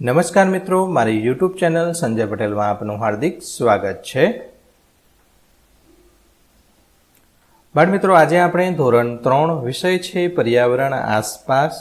નમસ્કાર મિત્રો, મારી યુટ્યુબ ચેનલ સંજય પટેલમાં આપનું હાર્દિક સ્વાગત છે. મિત્રો, આજે આપણે ધોરણ ત્રણ વિષય છે, પર્યાવરણ, આસપાસ.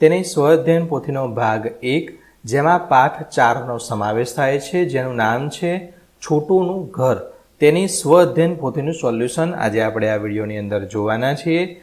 તેની સ્વઅધ્યયન પોથીનો ભાગ એક, જેમાં પાઠ ચારનો સમાવેશ થાય છે, જેનું નામ છે છોટુનું ઘર. તેની સ્વઅધ્યયન પોથીનું સોલ્યુશન આજે આપણે આ વિડીયોની અંદર જોવાના છીએ.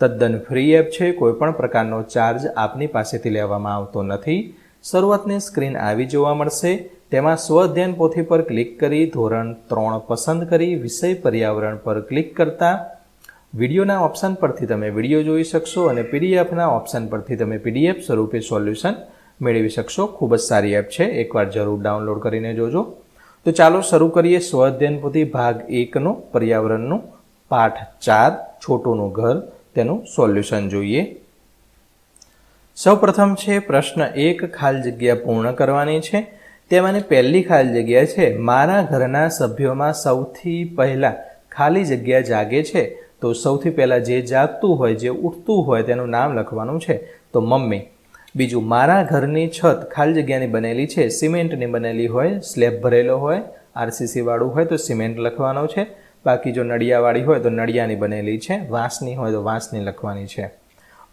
તદ્દન ફ્રી એપ છે કોઈપણ પ્રકારનો ચાર્જ આપની પાસેથી લેવામાં આવતો નથી. શરૂઆતની સ્ક્રીન આવી જોવા મળશે. તેમાં સ્વધ્યાન પોથી પર ક્લિક કરી, ધોરણ ત્રણ પસંદ કરી, વિષય પર્યાવરણ પર ક્લિક કરતા વિડીયોના ઓપ્શન પરથી તમે વીડિયો જોઈ શકશો અને પીડીએફના ઓપ્શન પરથી તમે પીડીએફ સ્વરૂપે સોલ્યુશન મેળવી શકશો. ખૂબ જ સારી એપ છે. એકવાર જરૂર ડાઉનલોડ કરીને જોજો. તો ચાલો શરૂ કરીએ સ્વઅધ્યયન પોથી ભાગ એકનો, પર્યાવરણનું. પાઠ ચાર, છોટોનું ઘર. તેનું સોલ્યુશન જોઈએ. સૌપ્રથમ છે પ્રશ્ન એક, ખાલી જગ્યા પૂર્ણ કરવાની છે. તેમાંની પહેલી ખાલી જગ્યા છે, મારા ઘરના સભ્યોમાં સૌથી પહેલાં ખાલી જગ્યા જાગે છે? તો સૌથી પહેલાં જે જાગતું હોય, જે ઉઠતું હોય તેનું નામ લખવાનું છે. તો મમ્મી, બીજું, મારા ઘરની છત ખાલી જગ્યાની બનેલી છે, સિમેન્ટની બનેલી હોય, સ્લેબ ભરેલો હોય આરસીસીવાળું હોય, તો સિમેન્ટ લખવાનો છે. બાકી જો નડિયાવાળી હોય તો નડિયાની બનેલી છે, વાંસની હોય તો વાંસની લખવાની છે.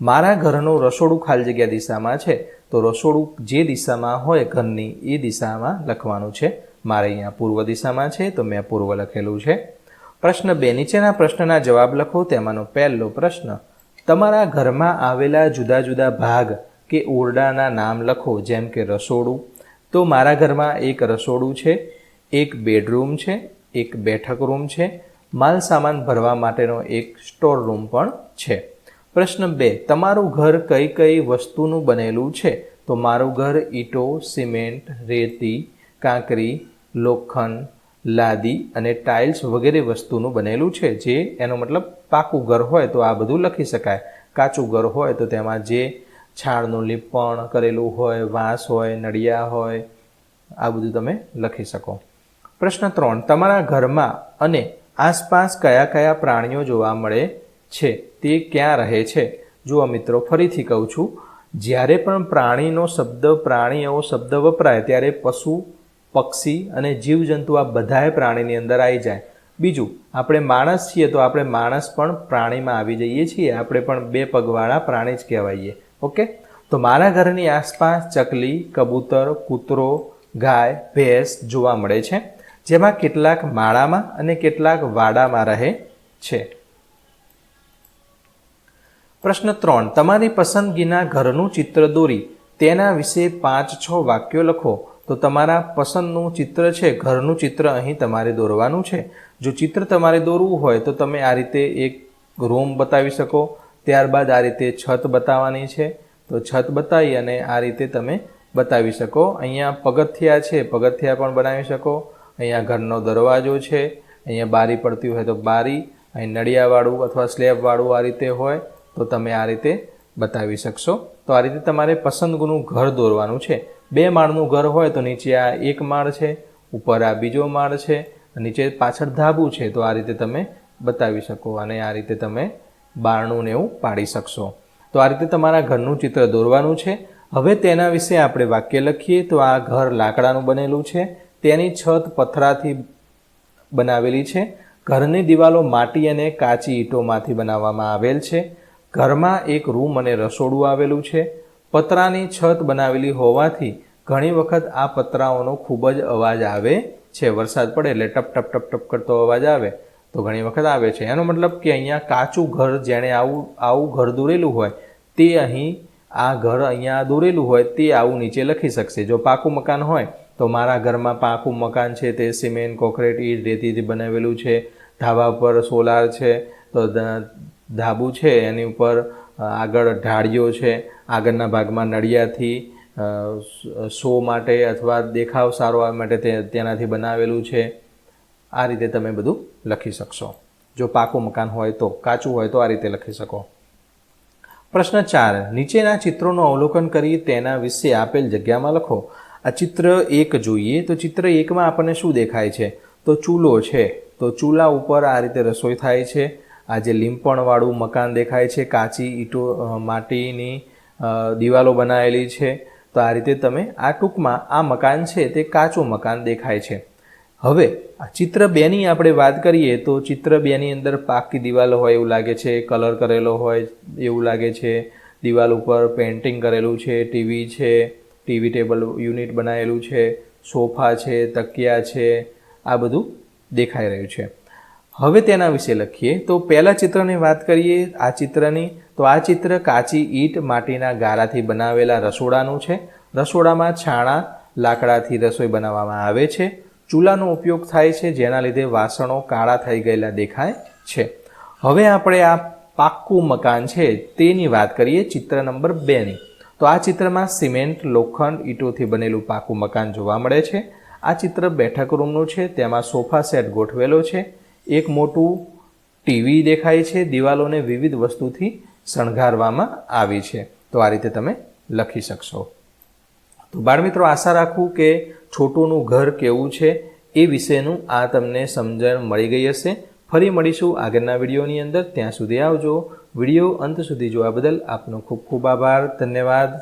મારા ઘરનું રસોડું ખાલી જગ્યા દિશામાં છે, તો રસોડું જે દિશામાં હોય ઘરની એ દિશામાં લખવાનું છે. મારે અહીંયા પૂર્વ દિશામાં છે, તો મેં પૂર્વ લખેલું છે. પ્રશ્ન બે, નીચેના પ્રશ્નના જવાબ લખો, તેમાંનો પહેલો પ્રશ્ન, તમારા ઘરમાં આવેલા જુદા જુદા ભાગ કે ઓરડાના નામ લખો, જેમ કે રસોડું. તો મારા ઘરમાં એક રસોડું છે, એક બેડરૂમ છે એક બેઠક રૂમ છે. માલ સામાન ભરવા માટેનો એક સ્ટોર રૂમ પણ છે. પ્રશ્ન બે, તમારું ઘર કઈ કઈ વસ્તુનું બનેલું છે? તો મારું ઘર ઈંટો, સિમેન્ટ, રેતી, કાંકરી, લોખંડ, લાદી અને ટાઇલ્સ વગેરે વસ્તુનું બનેલું છે. જે એનો મતલબ પાકું ઘર હોય તો આ બધું લખી શકાય. કાચું ઘર હોય તો તેમાં જે છાણનું લીપણ કરેલું હોય, વાંસ હોય નડિયા હોય, આ બધું તમે લખી શકો. પ્રશ્ન ત્રણ, તમારા ઘરમાં અને આસપાસ કયા કયા પ્રાણીઓ જોવા મળે છે, તે ક્યાં રહે છે? જુઓ મિત્રો, ફરીથી કહું છું, જ્યારે પણ પ્રાણીનો શબ્દ પ્રાણી એવો શબ્દ વપરાય, ત્યારે પશુ, પક્ષી અને જીવજંતુ આ બધાએ પ્રાણીની અંદર આવી જાય. બીજું, આપણે માણસ છીએ તો આપણે માણસ પણ પ્રાણીમાં આવી જઈએ છીએ. આપણે પણ બે પગવાળા પ્રાણી જ કહેવાઈએ. ઓકે? તો મારા ઘરની આસપાસ ચકલી, કબૂતર, કૂતરો, ગાય, ભેંસ જોવા મળે છે. જેમાં કેટલાક માળામાં અને કેટલાક વાડામાં રહે છે. પ્રશ્ન ત્રણ, તમારી પસંદગીના ઘરનું ચિત્ર દોરી. તેના વિશે પાંચ છ વાક્યો લખો. તો તમારા પસંદનું ચિત્ર છે, ઘરનું ચિત્ર અહીં તમારે દોરવાનું છે. જો ચિત્ર તમારે દોરવું હોય તો તમે આ રીતે એક રૂમ બતાવી શકો. ત્યારબાદ આ રીતે છત બતાવવાની છે. તો છત બતાવી અને આ રીતે તમે બતાવી શકો. અહીંયા પગથિયા છે, પગથિયા પણ બનાવી શકો. અહીંયા ઘરનો દરવાજો છે, અહીંયા બારી પડતી હોય તો બારી, અહીં નળિયાવાળું અથવા સ્લેબવાળું આ રીતે હોય તો તમે આ રીતે બતાવી શકશો. તો આ રીતે તમારે પસંદગીનું ઘર દોરવાનું છે. બે માળનું ઘર હોય તો નીચે આ એક માળ છે, ઉપર આ બીજો માળ છે, નીચે પાછળ ધાબું છે તો આ રીતે તમે બતાવી શકો અને આ રીતે તમે બારણું એવું પાડી શકશો. તો આ રીતે તમારા ઘરનું ચિત્ર દોરવાનું છે. હવે તેના વિશે આપણે વાક્ય લખીએ તો આ ઘર લાકડાનું બનેલું છે. તેની છત પથરાથી બનાવેલી છે. ઘરની દિવાલો માટી અને કાચી ઈંટોમાંથી બનાવવામાં આવેલ છે. ઘરમાં એક રૂમ અને રસોડું આવેલું છે. પતરાની છત બનાવેલી હોવાથી ઘણી વખત આ પતરાઓનો ખૂબ જ અવાજ આવે છે. વરસાદ પડે એટલે ટપ ટપ ટપ ટપ કરતો અવાજ આવે. તો ઘણી વખત આવે છે. એનો મતલબ કે અહીંયા કાચું ઘર જેણે આવું આવું ઘર દોરેલું હોય, તે અહીં આ ઘર અહીંયા દોરેલું હોય, તે આવું નીચે લખી શકશે. જો પાકું મકાન હોય તો મારા ઘરમાં પાકું મકાન છે, તે સિમેન્ટ, કોકરેટ ઈટ રેતીથી બનાવેલું છે. ધાબા પર સોલાર છે, તો ધાબુ છે, એની ઉપર આગળ ઢાળીઓ છે. આગળના ભાગમાં નળિયાથી શો માટે અથવા દેખાવ સારો આવવા માટે તે તેનાથી બનાવેલું છે. આ રીતે તમે બધું લખી શકશો. જો પાકું મકાન હોય તો, કાચું હોય તો આ રીતે લખી શકો. પ્રશ્ન ચાર. નીચેના ચિત્રોનું અવલોકન કરી તેના વિશે આપેલ જગ્યામાં લખો. આ ચિત્ર એક જોઈએ તો ચિત્ર એકમાં આપણને શું દેખાય છે? તો ચૂલો છે. તો ચૂલા ઉપર આ રીતે રસોઈ થાય છે. આ જે લીંપણવાળું મકાન દેખાય છે, કાચી ઈંટો માટીની દિવાલો બનાવેલી છે. તો આ રીતે તમે આ ટૂંકમાં આ મકાન છે તે કાચું મકાન દેખાય છે. હવે આ ચિત્ર બેની આપણે વાત કરીએ તો ચિત્ર બેની અંદર પાકી દિવાલ હોય એવું લાગે છે, કલર કરેલો હોય એવું લાગે છે. દિવાલ ઉપર પેઇન્ટિંગ કરેલું છે, ટીવી છે. ટીવી ટેબલ યુનિટ બનાવેલું છે, સોફા છે, તકિયા છે, આ બધું દેખાઈ રહ્યું છે. હવે તેના વિશે લખીએ. તો પહેલાં ચિત્રની વાત કરીએ, આ ચિત્રની. તો આ ચિત્ર કાચી ઈંટ માટીના ગારાથી બનાવેલા રસોડાનું છે. રસોડામાં છાણા, લાકડાથી રસોઈ બનાવવામાં આવે છે. ચૂલાનો ઉપયોગ થાય છે, જેના લીધે વાસણો કાળા થઈ ગયેલા દેખાય છે. હવે આપણે આ પાક્કું મકાન છે, તેની વાત કરીએ ચિત્ર નંબર બેની. તો આ ચિત્રમાં સિમેન્ટ, લોખંડ, ઈંટોથી બનેલું પાકું મકાન જોવા મળે છે. આ ચિત્ર બેઠક રૂમનું છે, તેમાં સોફા સેટ ગોઠવેલો છે. એક મોટું ટીવી દેખાય છે, દિવાલોને વિવિધ વસ્તુથી શણગારવામાં આવી છે. તો આ રીતે તમે લખી શકશો. તો બાળમિત્રો, આશા રાખું કે છોટુનું ઘર કેવું છે એ વિશેનું આ તમને સમજણ મળી ગઈ હશે. ફરી મળીશું આગળના વિડીયોની અંદર. ત્યાં સુધી આવજો. વીડિયો અંત સુધી જોવા બદલ આપનો ખૂબ ખૂબ આભાર ધન્યવાદ.